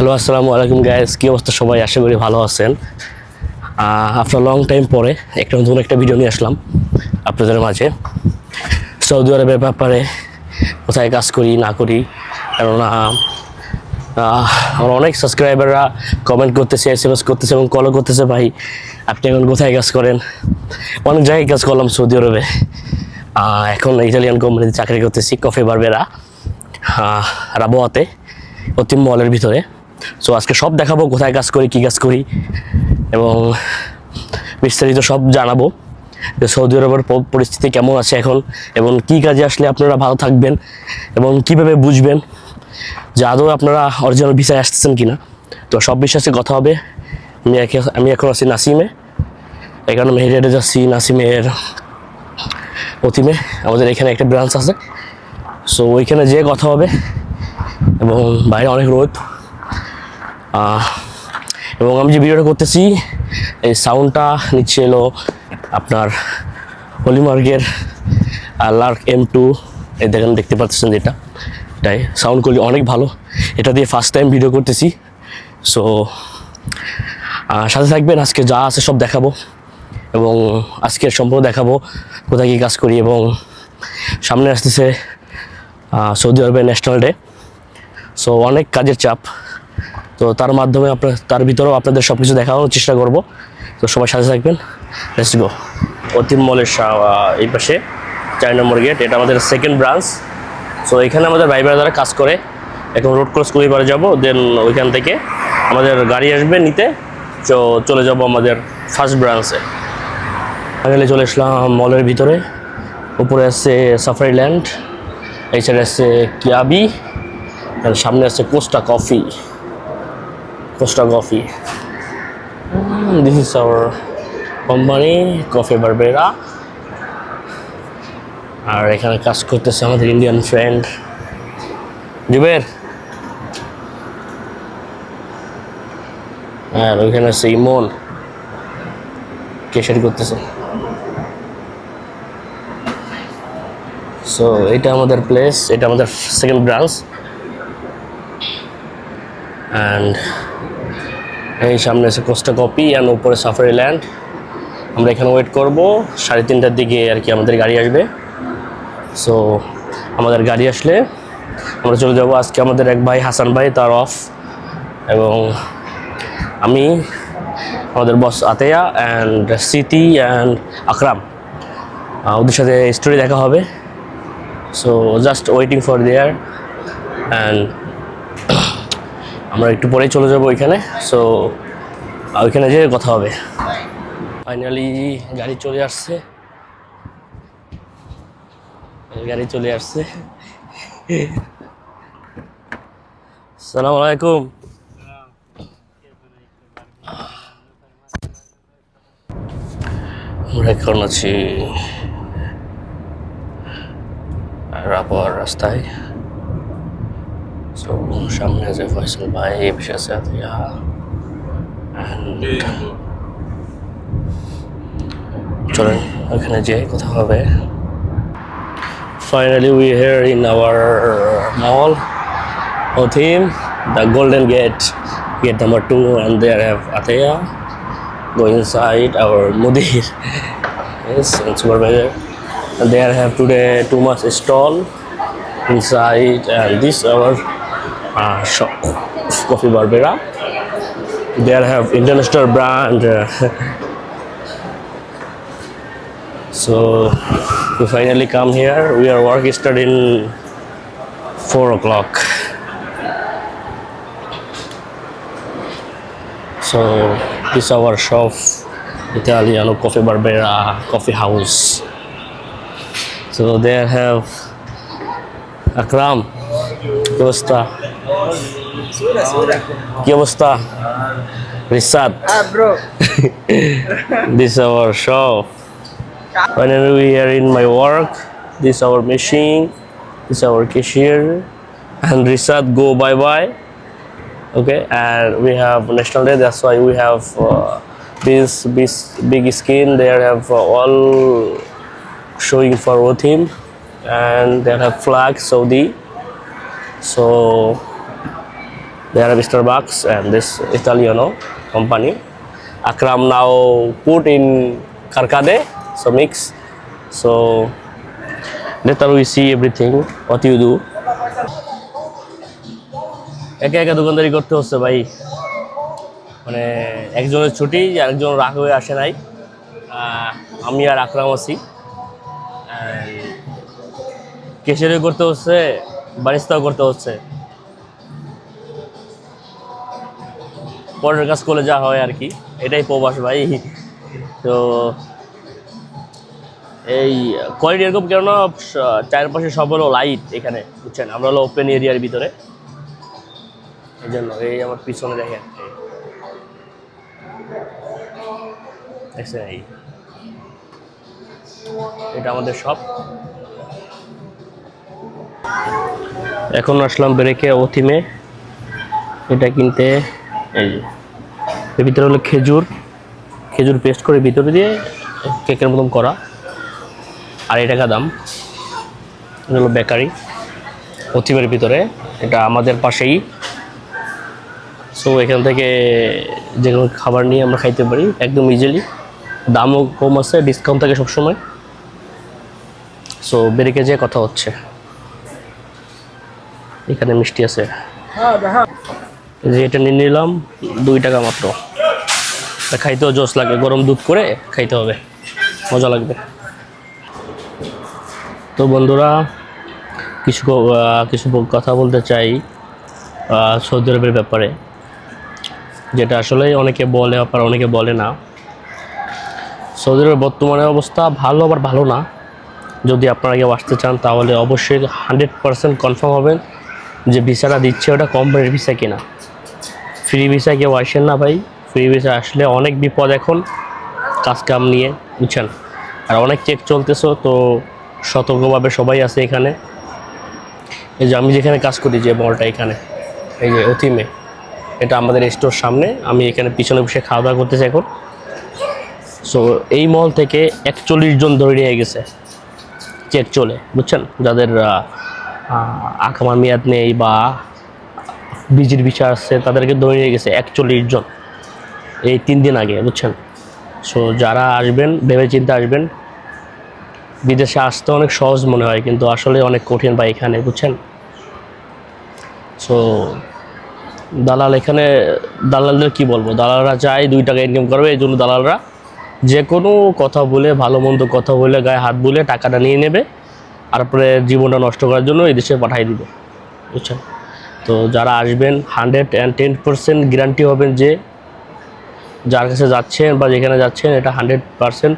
Hello, আসসালামু আলাইকুম guys কী অবস্থা সবাই? আশা করি ভালো আছেন। আপনার লং টাইম পরে একটা নতুন একটা ভিডিও নিয়ে আসলাম আপনাদের মাঝে। সৌদি আরবের ব্যাপারে কোথায় কাজ করি, না করি, কেননা আমার অনেক সাবস্ক্রাইবাররা কমেন্ট করতেছে এস এম এস করতেছে এবং কলও করতেছে, ভাই, আপনি এখন কোথায় কাজ করেন? অনেক জায়গায় কাজ করলাম সৌদি আরবে। এখন ইটালিয়ান কোম্পানিতে চাকরি করতেছি কফি বারবেরা রাবোয়াতে অতিম মলের ভিতরে। সো আজকে সব দেখাবো, কোথায় কাজ করি, কী কাজ করি, এবং বিস্তারিত সব জানাব যে সৌদি আরবের পরিস্থিতি কেমন আছে এখন, এবং কী কাজে আসলে আপনারা ভালো থাকবেন, এবং কীভাবে বুঝবেন যে আদৌ আপনারা অরিজিনাল ভিসায় আসতেছেন কি না তো সব বিশ্বাসে কথা হবে। আমি আমি এখন আছি নাসিমে। এখানে মেহেরিয়াডে যাচ্ছি, নাসিমের অতিমে আমাদের এখানে একটা ব্রাঞ্চ আছে। সো ওইখানে যেয়ে কথা হবে, এবং বাইরে অনেক রোদ। এবং আমি যে ভিডিওটা করতেছি, এই সাউন্ডটা নিচ্ছে এলো আপনার হলিমার্গের লার্ক এম টু এই দেখেন, দেখতে পাচ্ছেন যেটা এটাই সাউন্ড কোয়ালিটি অনেক ভালো। এটা দিয়ে ফার্স্ট টাইম ভিডিও করতেছি। সো সাথে থাকবেন, আজকে যা আছে সব দেখাবো। এবং আজকের সম্পর্ক দেখাবো, কোথায় কী কাজ করি এবং সামনে আসতেছে সৌদি আরবের ন্যাশনাল ডে সো অনেক কাজের চাপ। তো তার মাধ্যমে আপনার, তার ভিতরেও আপনাদের সব কিছু দেখানোর চেষ্টা করব। তো সবাই সাথে থাকবেন। লেটস গো অতিম মলের এই পাশে, চার নম্বর গেট এটা আমাদের সেকেন্ড ব্রাঞ্চ সো এখানে আমাদের ভাই যারা কাজ করে। এখন রোড ক্রস করে এবারে যাব দেন ওইখান থেকে আমাদের গাড়ি আসবে নিতে। তো চলে যাব আমাদের ফার্স্ট ব্রাঞ্চে ফাইনালি চলে আসলাম মলের ভিতরে। উপরে আছে সাফারি ল্যান্ড এই সাইডে আছে কিয়াবি আর সামনে আছে Costa coffee Costa coffee this is our company coffee বারবেরা আর এখানে কাজ করতেছে আমাদের ইন্ডিয়ান ফ্রেন্ড জুবের আর ওইখানে আছে ইমন কেশারি করতেছে। সো এটা আমাদের প্লেস এটা আমাদের সেকেন্ড ব্রাঞ্চ অ্যান্ড এই সামনে আছে কোস্টা কপি অ্যান্ড উপরে সাফারি ল্যান্ড আমরা এখানে ওয়েট করব, সাড়ে তিনটার দিকে আর কি আমাদের গাড়ি আসবে। সো আমাদের গাড়ি আসলে আমরা চলে যাব। আজকে আমাদের এক ভাই, হাসান ভাই, তার অফ এবং আমি, আমাদের বস আতেয়া অ্যান্ড সিটি অ্যান্ড আকরাম। ওদের সাথে স্টোরি দেখা হবে। So just waiting for their and আমরা একটু পরেই চলে যাব ওইখানে সো ওইখানে যেয়ে কথা হবে। ফাইনালি গাড়ি চলে আসছে। গাড়ি চলে আসছে। সালাম আলাইকুম। আমরা এখন আছি রাপার রাস্তায়। সো সামনে আছে ফয়সাল ভাই এই পাশে আছে আতিয়া And চলেন ওখানে যেয়ে কথা হবে। Finally we here in our mall O theme the golden gate gate number two and there have Ateya go inside our mudir. Yes and supervisor. And there have today too much stall inside and this our uh, shop Coffee Barbera. There have international brand. Uh, so we finally come here. We are working starting in four o'clock. So this is our shop, Italiano Coffee Barbera Coffee House. So there have akram costa কি অবস্থা Rishad Ah, bro. this is our shop finally we are in my work this is our machine this is our cashier and Risad go bye bye okay and we have national day that's why we have uh, this this big skin they have uh, all showing for him and they have flag saudi so There are Starbucks and this Italiano company. Akram now put in Karkade, so mix. So later we see everything what you do. একা একা দোকানদারি করতে হচ্ছে ভাই মানে একজনের ছুটি আরেকজন রাগ হয়ে আসে নাই আমি আর আকরাম আছি কেশিয়ারি করতে হচ্ছে বারিস্তাও করতে হচ্ছে পরের কাজ করলে যা হয় আর কি, এটাই প্রবাস ভাই। তো এই কোয়ালিটি এরকম কেননা চারপাশে সব হলো লাইট এখানে, বুঝছেন? আমরা হলো ওপেন এরিয়ার ভিতরে। এই জন্য এই আমার পিছনে এই। দেখছেন এই? এটা আমাদের সব। এখন আসলাম ব্রেকে অথিমে এটা কিনতে এই যে। এর ভিতরে হলো খেজুর। খেজুর পেস্ট করে ভিতরে দিয়ে কেকের মতন করা। আড়াই টাকা দাম। এটা হলো বেকারি অথিমের ভিতরে। এটা আমাদের পাশেই। সো এখান থেকে যে কোনো খাবার নিয়ে আমরা খাইতে পারি। একদম ইজিলি দামও কম আছে ডিসকাউন্ট থাকে সবসময়। সো বেরিকে যেয়ে কথা হচ্ছে। এখানে মিষ্টি আছে। এই যে এটা নিয়ে নিলাম, দুই টাকা মাত্র। খাইতেও জোস লাগে, গরম দুধ করে খাইতে হবে, মজা লাগবে। তো বন্ধুরা, কিছু কিছু কথা বলতে চাই সৌদি আরবের ব্যাপারে। যেটা আসলে অনেকে বলে, আবার অনেকে বলে না। সৌদি আরবের বর্তমানে অবস্থা ভালো আবার ভালো না। যদি আপনারা কেউ আসতে চান, তাহলে অবশ্যই হান্ড্রেড পারসেন্ট কনফার্ম হবেন। যে ভিসাটা দিচ্ছে, ওটা কোম্পানির ভিসা কিনা। ফ্রি ভিসা কেউ আসেন না ভাই। ফ্রি ভিসা আসলে অনেক বিপদ এখন কাজ কাম নিয়ে, বুঝছেন? আর অনেক চেক চলতেছে, তো সতর্কভাবে সবাই আছে এখানে। এই যে আমি যেখানে কাজ করি যে মলটা এখানে, এই যে অতিমে, এটা আমাদের স্টোর সামনে। আমি এখানে পিছনে বসে খাওয়া দাওয়া করতেছি এখন। সো এই মল থেকে একচল্লিশ জন ধরে নিয়ে গেছে। চেক চলে, বুঝছেন? যাদের আকামার মেয়াদ নেই বা বিজির বিচার আছে, তাদেরকে ধরে নিয়ে গেছে একচল্লিশ জন এই তিন দিন আগে, বুঝছেন? সো যারা আসবেন ভেবে চিন্তে আসবেন, বিদেশে আসতে অনেক সহজ মনে হয়, কিন্তু আসলে অনেক কঠিন বা এখানে, বুঝছেন? সো দালাল এখানে, দালালদের কি বলব? দালালরা চায় দুই টাকা ইনকাম করবে, এই জন্য দালালরা যে কোনো কথা বলে, ভালো মন্দ কথা বলে, গায়ে হাত বলে টাকাটা নিয়ে নেবে। তারপরে জীবনটা নষ্ট করার জন্য এই দেশে পাঠিয়ে দিবে, বুঝছেন? তো যারা আসবেন hundred and ten percent guarantee হবেন যে যার কাছে যাচ্ছেন বা যেখানে যাচ্ছেন, এটা হান্ড্রেড পার্সেন্ট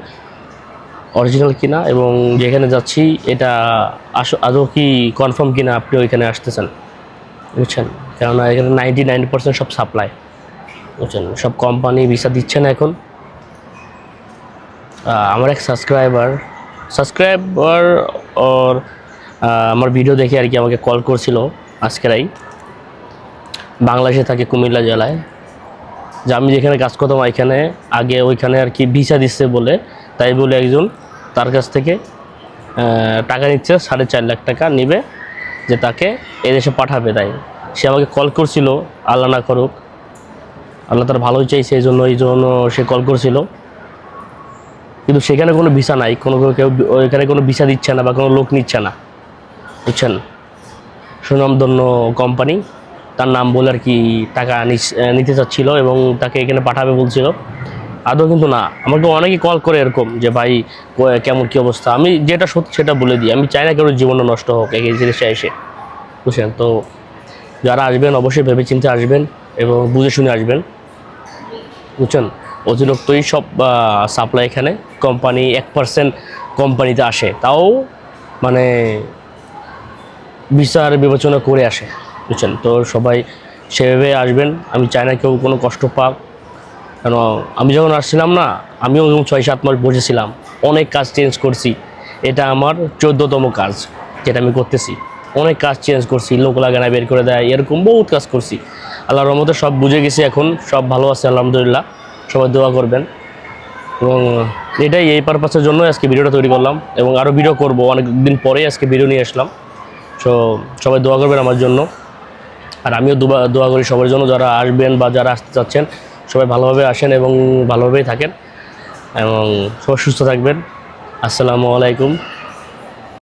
অরিজিনাল কিনা এবং যেখানে যাচ্ছি, এটা আস আদৌ কি কনফার্ম কিনা আপনি ওইখানে আসতেছেন, বুঝছেন? কেননা এখানে নাইনটি নাইন পার্সেন্ট সব সাপ্লাই বুঝছেন? সব কোম্পানি ভিসা দিচ্ছে না এখন। আমার এক সাবস্ক্রাইবার সাবস্ক্রাইবার ওর আমার ভিডিও দেখে আর কি আমাকে কল করছিল আজকেরাই। বাংলাদেশে থাকে কুমিল্লা জেলায়। যে আমি যেখানে কাজ করতাম এখানে আগে ওইখানে আর কি ভিসা দিচ্ছে বলে, তাই বলে একজন তার কাছ থেকে টাকা নিচ্ছে, সাড়ে চার লাখ টাকা নেবে, যে তাকে এদেশে পাঠাবে তাই। সে আমাকে কল করছিল, আল্লাহ না করুক। আল্লাহ তার ভালোই চাইছে, এই জন্য এই জন্য সে কল করছিল। কিন্তু সেখানে কোনো ভিসা নাই, কোনো কেউ এখানে কোনো ভিসা দিচ্ছে না বা কোনো লোক নিচ্ছে না। বুঝছেন? সুনামধন্য কোম্পানি তার নাম বলে আর কি টাকা নিতে চাচ্ছিল এবং তাকে এখানে পাঠাবে বলছিল। আদৌ কিন্তু না, আমাকে অনেকে কল করে এরকম যে, ভাই কেমন কী অবস্থা? আমি যেটা সত্যি সেটা বলে দিই, আমি চাই না কেউ জীবনটা নষ্ট হোক এই জিনিসটা এসে। বুঝছেন? তো যারা আসবেন অবশ্যই ভেবে চিন্তে আসবেন এবং বুঝে শুনে আসবেন। বুঝছেন? অতিরিক্তই সব সাপ্লাই এখানে কোম্পানি এক পার্সেন্ট কোম্পানিতে আসে। তাও মানে বিচার বিবেচনা করে আসে, বুঝছেন? তো সবাই সেভাবে আসবেন। আমি চাই না কেউ কোনো কষ্ট পাক। কেন, আমি যখন আসছিলাম না, আমিও যখন ছয় সাত মাস বসেছিলাম, অনেক কাজ চেঞ্জ করছি। এটা আমার চোদ্দোতম কাজ যেটা আমি করতেছি। অনেক কাজ চেঞ্জ করছি, লোক লাগানা বের করে দেয়, এরকম বহুত কাজ করছি। আল্লাহর রহমতে সব বুঝে গেছি এখন, সব ভালো আছে, আলহামদুলিল্লাহ। সবাই দোয়া করবেন। এবং এটাই এই পারপাসের জন্য আজকে ভিডিওটা তৈরি করলাম এবং আরও ভিডিও করব। অনেক দিন পরেই আজকে ভিডিও নিয়ে আসলাম। সো সবাই দোয়া করবেন আমার জন্য। আর আমিও দোয়া দোয়া করি সবার জন্য। যারা আসবেন বা যারা আসতে চাচ্ছেন, সবাই ভালোভাবে আসেন এবং ভালোভাবেই থাকেন। এবং সবাই সুস্থ থাকবেন। আসসালামু আলাইকুম।